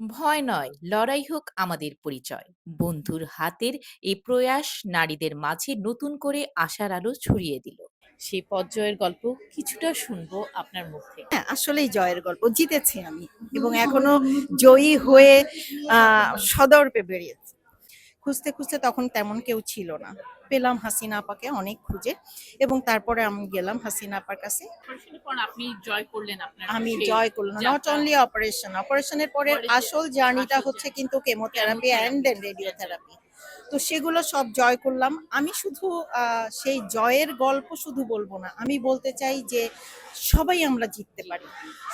ভয় নয় লড়াই হোক আমাদের পরিচয়। বন্ধুর হাতের এই প্রয়াস নারীদের মাঝে নতুন করে আশার আলো ছড়িয়ে দিল। সেই পর্যায়ের গল্প কিছুটা শুনব আপনার মুখে হ্যাঁ আসলেই জয়ের গল্প জিতেছি আমি এবং এখনও জয়ী হয়ে আহ, সদর্পে বেরিয়েছি। খুঁজতে খুঁজতে তখন তেমন কেউ ছিল না। পেলাম হাসিনা আপাকে অনেক খুঁজে এবং তারপরে আমি গেলাম হাসিনা আপার কাছে। আপনি জয় করলেন আপনার আমি জয় করলাম। নট অনলি অপারেশন অপারেশনের পরে আসল জার্নিটা হচ্ছে। কিন্তু কেমোথেরাপি অ্যান্ড দেন রেডিওথেরাপি তো সেগুলো সব জয় করলাম। আমি শুধু আহ, সেই জয়ের গল্প শুধু বলব না। আমি বলতে চাই যে সবাই আমরা জিততে পারি।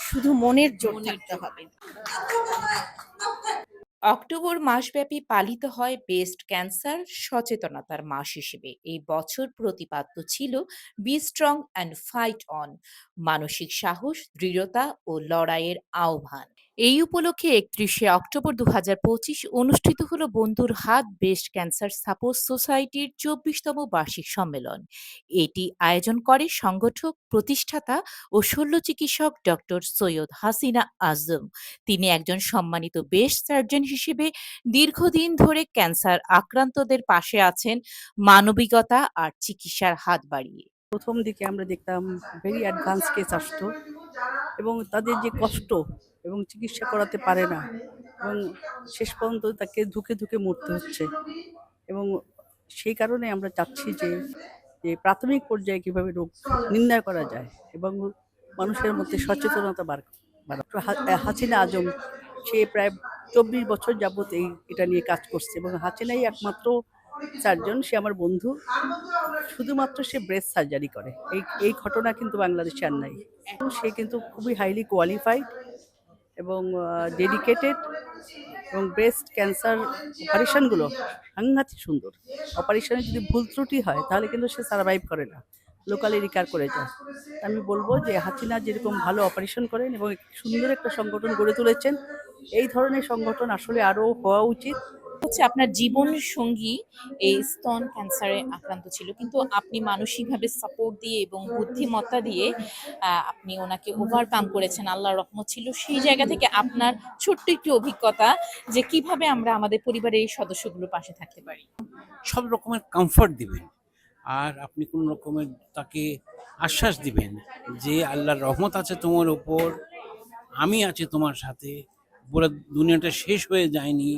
শুধু মনের জোর থাকতে হবে। অক্টোবর মাসব্যাপী পালিত হয় বেস্ট ক্যান্সার সচেতনতার মাস হিসেবে। এই বছর প্রতিপাদ্য ছিল be strong and fight on মানসিক সাহস, দৃঢ়তা ও লড়াইয়ের আহ্বান। এই উপলক্ষে একত্রিশে অক্টোবর দু হাজার পঁচিশ অনুষ্ঠিত হলো বন্ধুর হাত বেস্ট ক্যান্সার সাপোর্ট সোসাইটির চব্বিশতম বার্ষিক সম্মেলন। এটি আয়োজন করে সংগঠক, প্রতিষ্ঠাতা ও শল্য চিকিৎসক ডক্টর সৈয়দ হাসিনা আজম। তিনি একজন সম্মানিত বেস্ট সার্জন হিসেবে দীর্ঘদিন ধরে ক্যান্সার আক্রান্তদের পাশে আছেন মানবিকতা আর চিকিৎসার হাত বাড়িয়ে। প্রথম দিকে আমরা দেখতাম ভেরি অ্যাডভান্স কেস আসতো এবং তাদের যে কষ্ট এবং চিকিৎসা করাতে পারে না। এবং শেষ পর্যন্ত তাকে ধুকে ধুকে মরতে হচ্ছে। এবং সেই কারণে আমরা চাচ্ছি যে যে প্রাথমিক পর্যায়ে কীভাবে রোগ নির্ণয় করা যায় এবং মানুষের মধ্যে সচেতনতা হা- হাসিনা আজম, সে প্রায় চব্বিশ বছর যাবত এই, এটা নিয়ে কাজ করছে এবং হাসিনাই একমাত্র চারজন, সে আমার বন্ধু। শুধুমাত্র সে ব্রেস্ট সার্জারি করে। এই এই ঘটনা কিন্তু বাংলাদেশে আর নাই। সে কিন্তু খুবই হাইলি কোয়ালিফাইড এবং ডেডিকেটেড এবং ব্রেস্ট ক্যান্সার অপারেশনগুলো সাংঘাতিক সুন্দর। অপারেশনে যদি ভুল ত্রুটি হয়, তাহলে কিন্তু সে সার্ভাইভ করে না। লোকালি রিকার করে যায়। আমি বলব যে হাসিনা যেরকম ভালো অপারেশন করেন এবং সুন্দর একটা সংগঠন গড়ে তুলেছেন, এই ধরনের সংগঠন আসলে আরও হওয়া উচিত। হচ্ছে আপনার জীবন সঙ্গী এই স্তন ক্যান্সারে আক্রান্ত ছিল। কিন্তু আপনি মানসিকভাবে সাপোর্ট দিয়ে এবং বুদ্ধিমত্তা দিয়ে আপনি ওনাকে ওভারকাম করেছেন, আল্লাহর রহমত ছিল। সেই জায়গা থেকে আপনার ছোট্ট একটি অভিজ্ঞতা যে কীভাবে আমরা আমাদের পরিবারের এই সদস্যগুলোর পাশে থাকতে পারি। সব রকমের কমফর্ট দিবেন। আর আপনি কোন রকমের তাকে আশ্বাস দিবেন যে আল্লাহর রহমত আছে তোমার ওপর আমি আছি তোমার সাথে, পুরো দুনিয়াটা শেষ হয়ে যায়নি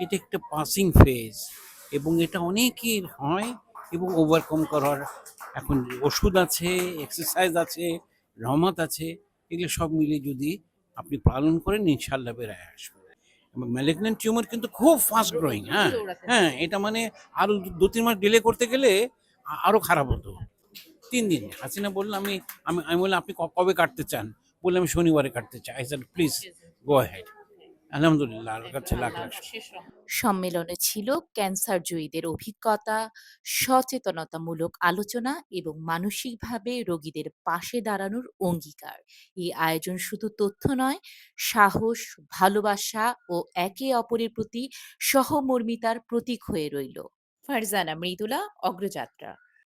এটা একটা পাসিং ফেজ এবং এটা অনেকের হয় এবং ওভারকাম করার। এখন ওষুধ আছে এক্সারসাইজ আছে রহমত আছে এগুলো সব মিলে যদি আপনি পালন করেন ইনশাল্লাহ বেড়ায় আসবে। এবং ম্যালিগনেন্ট টিউমার কিন্তু খুব ফাস্ট গ্রোয়িং হ্যাঁ। হ্যাঁ এটা মানে আরও দু- তিন মাস ডিলে করতে গেলে আ- আরও খারাপ হতো। তিন দিন। হাসিনা বললাম আমি আমি আমি বললাম আপনি কবে কাটতে চান? বললাম আমি শনিবারে কাটতে চাই। I sir please go head আলহামদুলিল্লাহ আল্লাহর কাছে লাখ লাখ সম্মেলনে ছিল ক্যান্সার জয়ীদের অভিজ্ঞতা সচেতনতামূলক আলোচনা এবং মানসিকভাবে রোগীদের পাশে দাঁড়ানোর অঙ্গীকার। এই আয়োজন শুধু তথ্য নয় সাহস ভালোবাসা ও একে অপরের প্রতি সহমর্মিতার প্রতীক হয়ে রইল। ফারজানা মৃদুলা অগ্রযাত্রা।